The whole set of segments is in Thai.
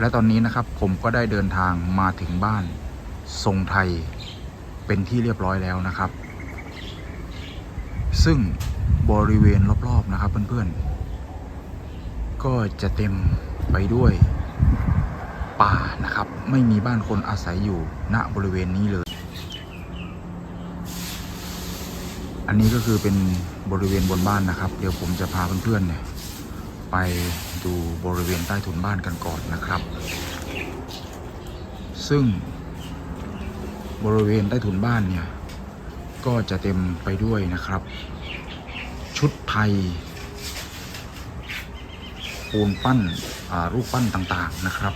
และตอนนี้นะครับผมก็ได้เดินทางมาถึงบ้านทรงไทยเป็นที่เรียบร้อยแล้วนะครับ ซึ่งบริเวณรอบๆนะครับเพื่อนๆ ก็จะเต็มไปด้วยป่านะครับ ไม่มีบ้านคนอาศัยอยู่ณบริเวณนี้เลย อันนี้ก็คือเป็นบริเวณบนบ้านนะครับ เดี๋ยวผมจะพาเพื่อนๆเนี่ย ไปดูบริเวณใต้ถุนบ้านกันก่อนนะครับ ซึ่งบริเวณใต้ถุนบ้านเนี่ย ก็จะเต็มไปด้วยนะครับ ชุดไทยปูนปั้นรูปปั้นต่างๆนะครับ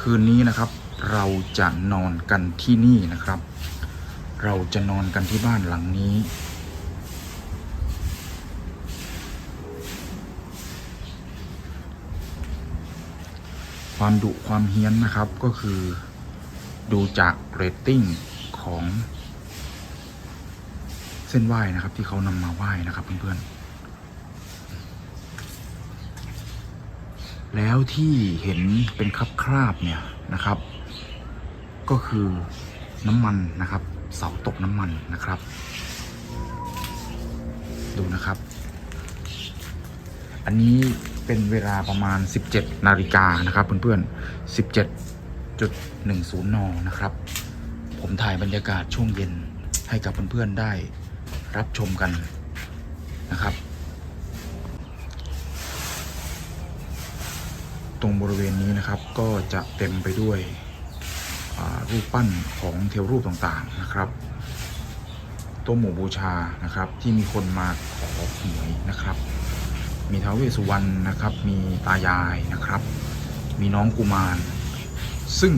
คืนนี้นะครับเราจะนอนกันที่นี่นะครับ เราจะนอนกันที่บ้านหลังนี้ ความดุความเฮี้ยนนะครับก็คือดูจากเรตติ้งของ เส้นไหว้นะครับ ที่เขานำมาไหว้นะครับเพื่อนๆแล้วที่เห็นเป็นคราบคราบๆเนี่ยนะครับ ก็คือน้ำมันนะครับ เสาตกน้ำมันนะครับ ดูนะครับ อันนี้ เป็นเวลาประมาณ 17 นาฬิกานะครับเพื่อนๆ 17.10 น นะครับ ผมถ่ายบรรยากาศช่วงเย็นให้กับเพื่อนๆ ได้รับชมกันนะครับ ตรงบริเวณนี้นะครับก็จะเต็มไปด้วยรูปปั้นของเทวรูปต่างๆนะครับโต๊ะหมู่บูชานะครับที่มีคนมาขอหวยนะครับ มีท้าวเวสุวรรณนะครับ มีตายายนะครับ มีน้องกุมาร ซึ่ง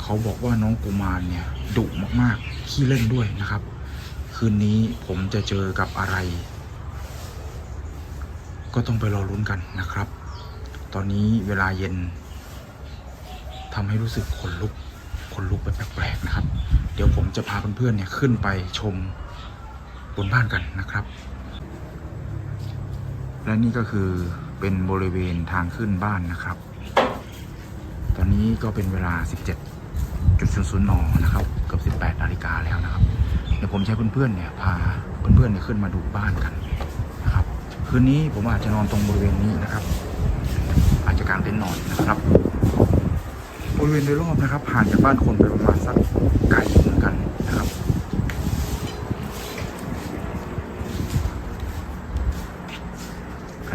เขาบอกว่าน้องกุมารเนี่ยดุมากๆขี้เล่นด้วยนะครับ คืนนี้ผมจะเจอกับอะไร ก็ต้องไปรอลุ้นกันนะครับ ตอนนี้เวลาเย็นทำให้รู้สึกขนลุกขนลุกไปแปลกๆนะครับ เดี๋ยวผมจะพาเพื่อนๆเนี่ยขึ้นไปชมบนบ้านกันนะครับ และนี่ก็คือเป็นบริเวณทางขึ้นบ้านนะครับ ตอนนี้ก็เป็นเวลา 17.00นนะครับ เกือบ18นาฬิกาแล้วนะครับ เดี๋ยวผมใช้เพื่อนๆเนี่ยพาเพื่อนๆเนี่ยขึ้นมาดูบ้านกันนะครับ คืนนี้ผมอาจจะนอนตรงบริเวณนี้นะครับ อาจจะกางเต็นท์นอนนะครับ บริเวณโดยรอบนะครับห่างจากบ้านคนไปประมาณสักไกลเหมือนกัน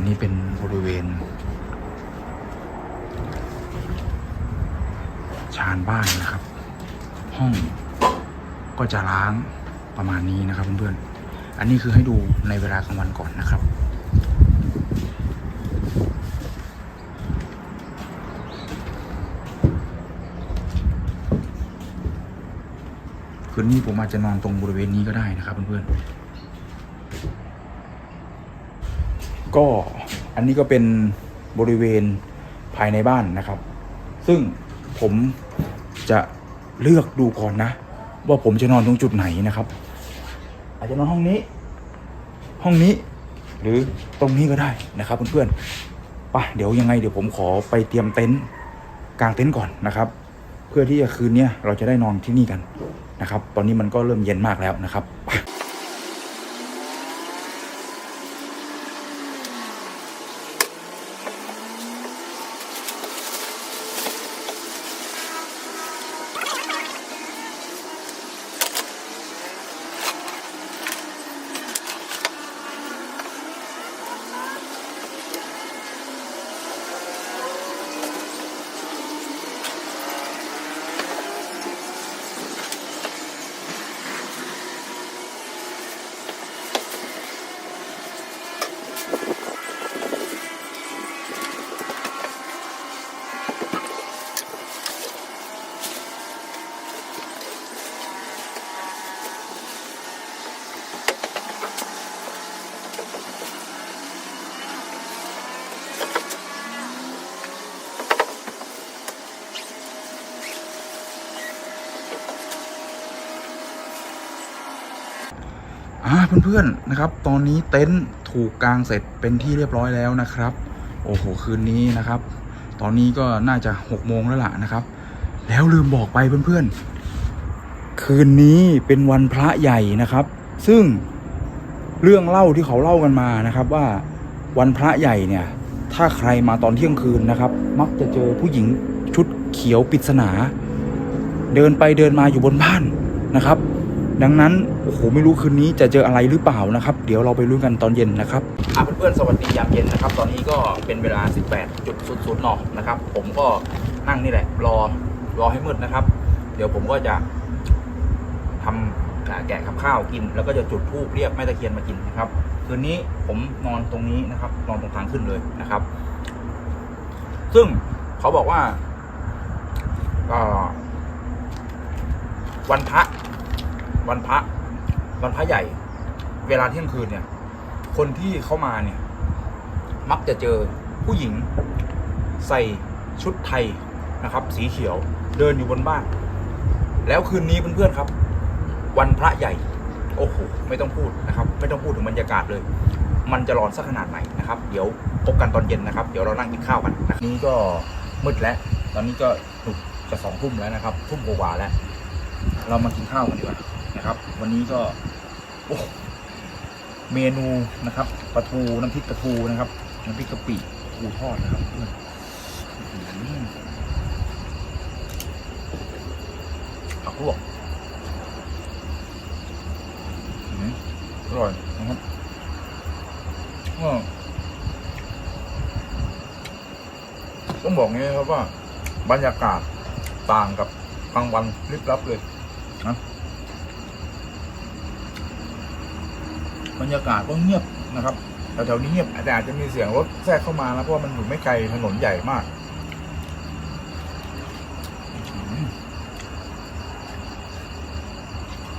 นี้เป็นบริเวณ ชานบ้านนะครับ ห้องก็จะล้างประมาณนี้นะครับเพื่อนๆ อันนี้คือให้ดูในเวลากลางวันก่อนนะครับคืนนี้ผมอาจจะนอนตรงบริเวณนี้ก็ได้นะครับเพื่อนๆ ก็อันนี้ก็เป็นบริเวณภายในบ้านนะครับ ซึ่งผมจะเลือกดูก่อนนะ ว่าผมจะนอนตรงจุดไหนนะครับ อาจจะนอนห้องนี้ ห้องนี้ หรือตรงนี้ก็ได้นะครับเพื่อนๆไปะเดี๋ยวยังไงเดี๋ยวผมขอไปเตรียมเต็นท์กางเต็นท์ก่อนนะครับ เพื่อที่จะคืนนี้เราจะได้นอนที่นี่กันนะครับ ตอนนี้มันก็เริ่มเย็นมากแล้วนะครับไป เพื่อนๆนะครับ ตอนนี้เต็นท์ถูกกางเสร็จเป็นที่เรียบร้อยแล้วนะครับ โอ้โหคืนนี้นะครับ ตอนนี้ก็น่าจะหกโมงแล้วล่ะนะครับ แล้วลืมบอกไปเพื่อนๆ คืนนี้เป็นวันพระใหญ่นะครับ ซึ่งเรื่องเล่าที่เขาเล่ากันมานะครับว่าวันพระใหญ่เนี่ย ถ้าใครมาตอนเที่ยงคืนนะครับ มักจะเจอผู้หญิงชุดเขียวปริศนา เดินไปเดินมาอยู่บนบ้านนะครับ ดังนั้นโอ้โหไม่รู้คืนนี้จะเจออะไรหรือเปล่านะครับ เดี๋ยวเราไปรู้กันตอนเย็นนะครับอะเพื่อนๆสวัสดียามเย็นนะครับ ตอนนี้ก็เป็นเวลา 18.00นนะครับ ผมก็นั่งนี่แหละ รอรอให้มืดนะครับ เดี๋ยวผมก็จะทำอ่าแกะกับข้าวกิน แล้วก็จะจุดธูปเรียกแม่ตะเคียนมากินนะครับ คืนนี้ผมนอนตรงนี้นะครับ นอนตรงทางขึ้นเลยนะครับ ซึ่งเขาบอกว่าวันพระ วันพระวันพระใหญ่ เวลาเที่ยงคืนเนี่ย คนที่เข้ามาเนี่ย มักจะเจอผู้หญิงใส่ชุดไทยนะครับ สีเขียวเดินอยู่บนบ้าน แล้วคืนนี้เพื่อนๆครับ วันพระใหญ่ โอ้โหไม่ต้องพูดนะครับ ไม่ต้องพูดถึงบรรยากาศเลย มันจะร้อนสักขนาดไหนนะครับ เดี๋ยวพบกันตอนเย็นนะครับ เดี๋ยวเรานั่งกินข้าวกันนะนี่ก็มืดแล้ว ตอนนี้ก็ถูกจะสองทุ่มแล้วนะครับ ทุ่มกว่าแล้ว เรามากินข้าวกันดีกว่า นะครับ วันนี้ก็โอ้เมนูนะครับปลาทูน้ำพริกปลาทูนะครับน้ำพริกกะปิปูทอดนะครับอื้อหือผักลวกอร่อยนะครับต้องบอกงี้ครับว่า บรรยากาศต่างกับกลางวันลิบลับเลยนะ บรรยากาศก็เงียบนะครับแถวๆนี้เงียบแต่อาจจะมีเสียงรถแทรกเข้ามานะเพราะว่ามันอยู่ไม่ไกลถนนใหญ่มาก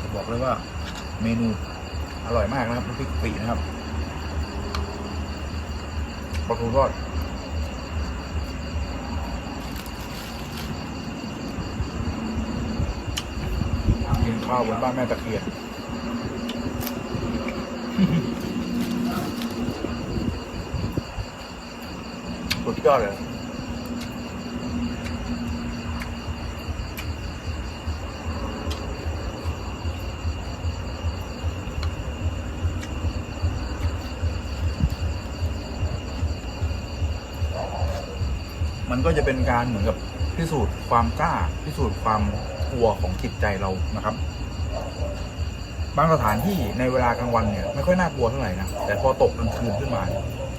จะบอกเลยว่าเมนูอร่อยมากนะครับน้ำพริกปินะครับปลาทูทอดกินข้าวบนบ้านแม่ตะเคียน ยอดเลยมันก็จะเป็นการเหมือนกับพิสูจน์ความกล้าพิสูจน์ความกลัวของจิตใจเรานะครับ บางสถานที่ในเวลากลางวันเนี่ย ไม่ค่อยน่ากลัวเท่าไหร่นะแต่พอตกกลางคืนขึ้นมา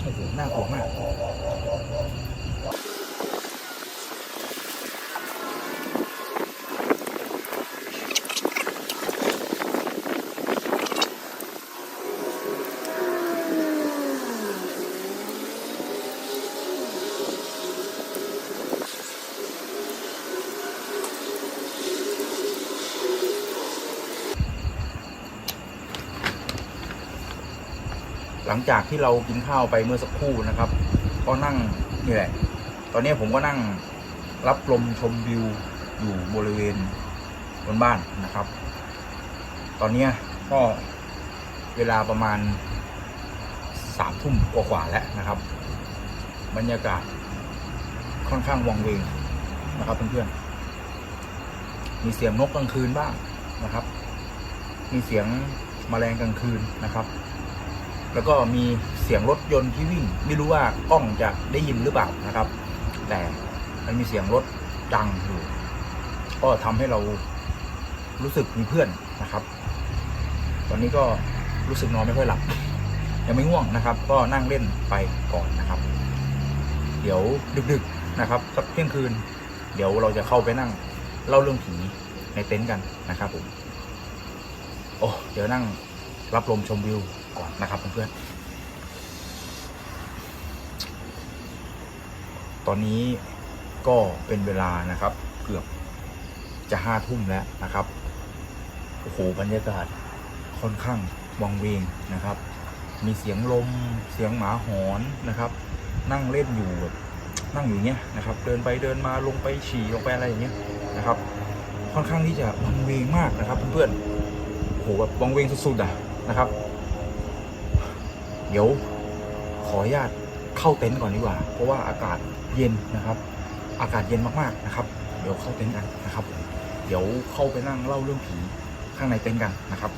โอ้โหน่ากลัวมาก หลังจากที่เรากินข้าวไปเมื่อสักครู่นะครับ ก็นั่งนี่แหละ ตอนนี้ผมก็นั่งรับลมชมวิวอยู่บริเวณบนบ้านนะครับ ตอนนี้ก็เวลาประมาณสามทุ่มกว่าๆแล้วนะครับ บรรยากาศค่อนข้างวังเวงนะครับเพื่อนๆ มีเสียงนกกลางคืนบ้างนะครับ มีเสียงแมลงกลางคืนนะครับ แล้วก็มีเสียงรถยนต์ที่วิ่ง ไม่รู้ว่ากล้องจะได้ยินหรือเปล่านะครับ แต่มันมีเสียงรถดังอยู่ก็ทำให้เรารู้สึกมีเพื่อนนะครับ ตอนนี้ก็รู้สึกนอนไม่ค่อยหลับยังไม่ง่วงนะครับ ก็นั่งเล่นไปก่อนนะครับ เดี๋ยวดึกๆนะครับสักเที่ยงคืน เดี๋ยวเราจะเข้าไปนั่งเล่าเรื่องผีในเต็นท์กันนะครับผมโอ้เดี๋ยวนั่งรับลมชมวิว นะครับเพื่อนๆ ตอนนี้ก็เป็นเวลานะครับ เกือบจะห้าทุ่มแล้วนะครับ โอ้โหบรรยากาศค่อนข้างวังเวงนะครับ มีเสียงลม เสียงหมาหอนนะครับ นั่งเล่นอยู่แบบนั่งอยู่เนี้ยนะครับ เดินไปเดินมาลงไปฉี่ลงไปอะไรอย่างเงี้ยนะครับ ค่อนข้างที่จะวังเวงมากนะครับ เพื่อนๆโอ้โหแบบวังเวงสุดๆอะนะครับ เดี๋ยวขออนุญาตเข้าเต็นท์ก่อนดีกว่า เพราะว่าอากาศเย็นนะครับ อากาศเย็นมากๆนะครับ เดี๋ยวเข้าเต็นท์กันนะครับ เดี๋ยวเข้าไปนั่งเล่าเรื่องผีข้างในเต็นท์กันนะครับ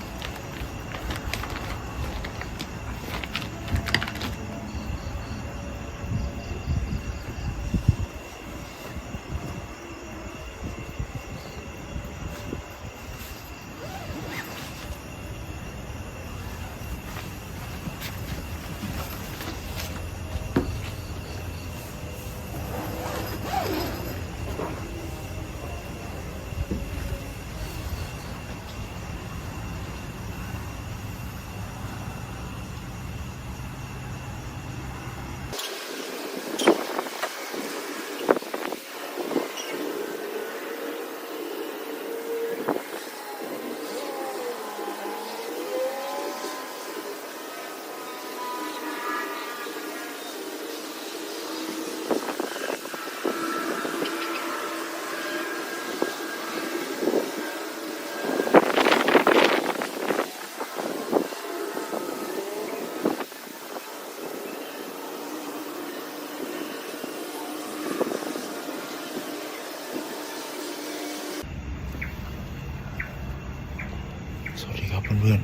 สวัสดีครับเพื่อน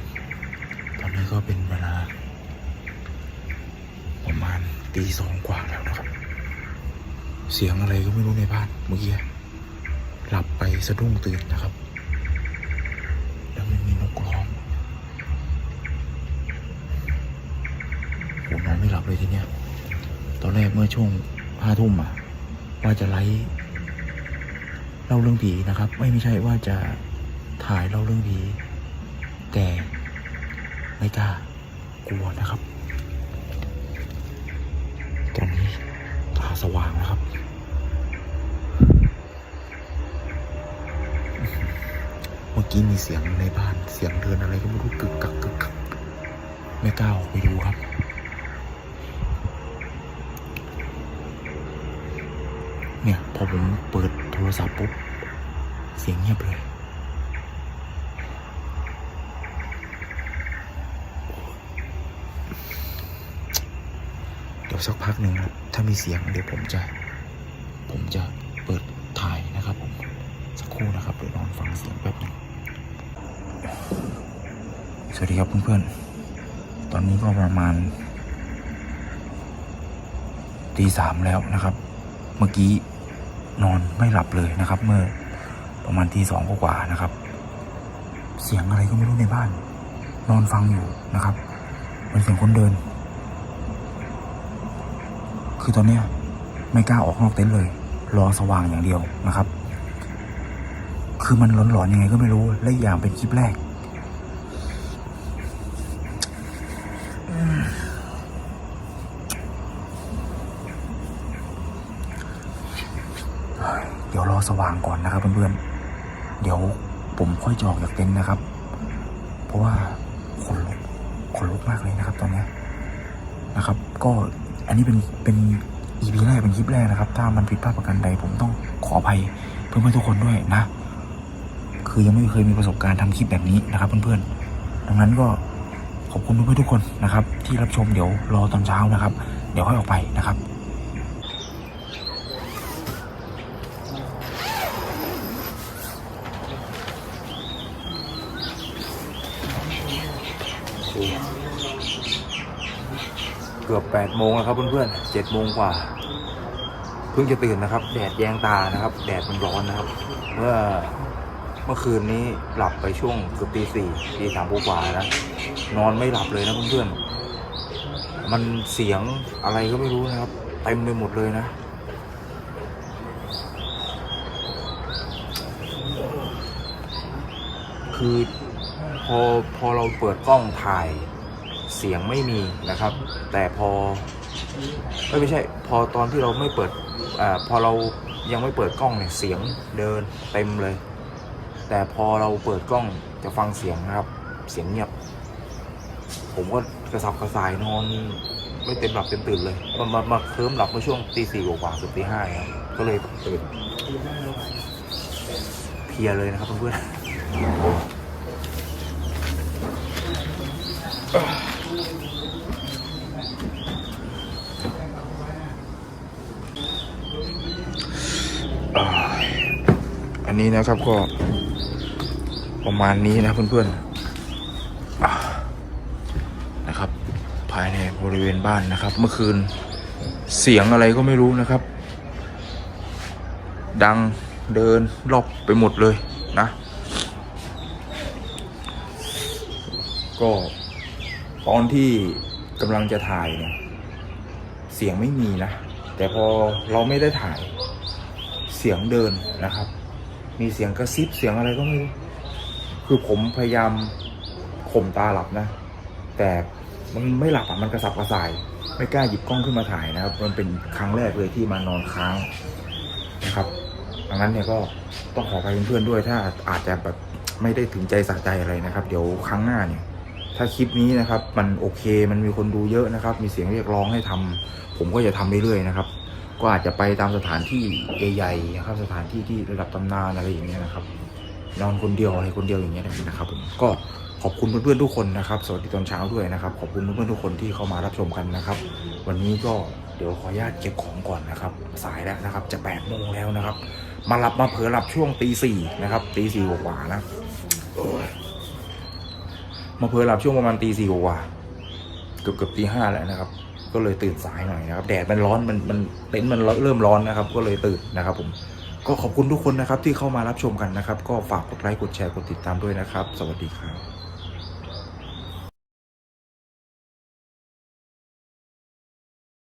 ๆ ตอนนี้ก็เป็นเวลา ประมาณ ตีสองกว่าแล้วนะครับ เสียงอะไรก็ไม่รู้ในบ้านเมื่อกี้หลับไปสะดุ้งตื่นนะครับ แล้วมันมีนกร้องผมนอนไม่หลับเลยทีเนี้ย ตอนแรกเมื่อช่วงห้าทุ่มอะ ว่าจะไลฟ์เล่าเรื่องผีนะครับ ไม่ไม่ใช่ว่าจะถ่ายเล่าเรื่องผีแต่ไม่กล้ากลัวนะครับ ตอนนี้ตาสว่างแล้วครับ เมื่อกี้มีเสียงในบ้านเสียงเดินอะไรก็ไม่รู้กึกกักกึกกักไม่กล้าออกไปดูครับ เนี่ยพอผมเปิดโทรศัพท์ปุ๊บ เสียงเงียบเลย เดี๋ยวสักพักหนึ่งครับถ้ามีเสียงเดี๋ยวผมจะ ผมจะเปิดถ่ายนะครับผมสักครู่นะครับเดี๋ยวนอนฟังเสียงแป๊บหนึงสวัสดีครับเพื่อนๆ ตอนนี้ก็ประมาณตีสามแล้วนะครับ เมื่อกี้นอนไม่หลับเลยนะครับ เมื่อประมาณตีสองกว่านะครับ เสียงอะไรก็ไม่รู้ในบ้าน นอนฟังอยู่นะครับเป็นเสียงคนเดิน คือตอนเนี้ยไม่กล้าออกนอกเต็นท์เลย รอสว่างอย่างเดียวนะครับ คือมันหลอนๆยังไงก็ไม่รู้ และอย่างเป็นคลิปแรก เดี๋ยวรอสว่างก่อนนะครับเพื่อนๆ เดี๋ยวผมค่อยจออกจากเต็นท์นะครับ เพราะว่าขนลุกขนลุกมากเลยนะครับ ตอนนี้นะครับ ก็ อันนี้เป็นเป็นอีพีแรกเป็นคลิปแรกนะครับ ถ้ามันผิดพลาดประการใด ผมต้องขออภัยเพื่อนๆทุกคนด้วยนะ คือยังไม่เคยมีประสบการณ์ทำคลิปแบบนี้นะครับเพื่อนๆดังนั้นก็ขอบคุณเพื่อนๆทุกคนนะครับ ที่รับชมเดี๋ยวรอตอนเช้านะครับ เดี๋ยวค่อยออกไปนะครับ เกือบแปดโมงแล้วครับเพื่อนๆเจ็ดโมงกว่า เพิ่งจะตื่นนะครับ แดดแยงตานะครับ แดดมันร้อนนะครับ เมื่อเมื่อคืนนี้หลับไปช่วงเกือบตีสี่ตีสามกว่านะนอนไม่หลับเลยนะเพื่อนๆมันเสียงอะไรก็ไม่รู้นะครับเต็มไปหมดเลยนะคือพอพอเราเปิดกล้องถ่าย เสียงไม่มีนะครับ แต่พอไม่ใช่ พอตอนที่เราไม่เปิดอพอเรายังไม่เปิดกล้องเนี่ยเสียงเดินเต็มเลย แต่พอเราเปิดกล้องจะฟังเสียงนะครับ เสียงเงียบ ผมก็กระสับกระส่ายนอนไม่เต็มหลับเต็มตื่นเลยมามามาเคลิ้มหลับเมื่อช่วงตีสี่กว่าเกือบตีห้าครับก็เลยตื่นเพียเลยนะครับเพื่อนๆ นี้นะครับก็ ประมาณนี้นะเพื่อนๆนะครับ ภายในบริเวณบ้านนะครับ เมื่อคืนเสียงอะไรก็ไม่รู้นะครับ ดังเดินรอบไปหมดเลยนะ ก็ตอนที่กำลังจะถ่ายเนี่ย เสียงไม่มีนะ แต่พอเราไม่ได้ถ่ายเสียงเดินนะครับ มีเสียงกระซิบเสียงอะไรก็ไม่รู้คือผมพยายามข่มตาหลับนะ แต่มันไม่หลับอะมันกระสับกระส่าย ไม่กล้าหยิบกล้องขึ้นมาถ่ายนะครับ มันเป็นครั้งแรกเลยที่มานอนค้างนะครับดังนั้นเนี่ยก็ต้องขอไปเพื่อนๆด้วย ถ้าอาจจะแบบไม่ได้ถึงใจสะใจอะไรนะครับ เดี๋ยวครั้งหน้าเนี่ย ถ้าคลิปนี้นะครับ มันโอเคมันมีคนดูเยอะนะครับ มีเสียงเรียกร้องให้ทำผมก็จะทำเรื่อยๆนะครับ ก็อาจจะไปตามสถานที่ใหญ่ๆนะครับ สถานที่ที่ระดับตำนานอะไรอย่างเงี้ยนะครับ นอนคนเดียวอะไรคนเดียวอย่างเงี้ยนะครับผมก็ขอบคุณเพื่อนๆทุกคนนะครับ สวัสดีตอนเช้าด้วยนะครับ ขอบคุณเพื่อนๆทุกคนที่เข้ามารับชมกันนะครับ วันนี้ก็เดี๋ยวขออนุญาตเก็บของก่อนนะครับ สายแล้วนะครับ จะแปดโมงแล้วนะครับ มาหลับมาเผลอหลับช่วงตีสี่นะครับตีสี่กว่าๆนะมาเผลอหลับช่วงประมาณตีสี่กว่าเกือบเกือบตีห้าแล้วนะครับ ก็เลยตื่นสายหน่อยนะครับ แดดมันร้อนมันมันเต็นท์มันเริ่มร้อนนะครับ ก็เลยตื่นนะครับ ผมก็ขอบคุณทุกคนนะครับที่เข้ามารับชมกันนะครับ ก็ฝากกดไลค์กดแชร์กดติดตามด้วยนะครับ สวัสดีครับ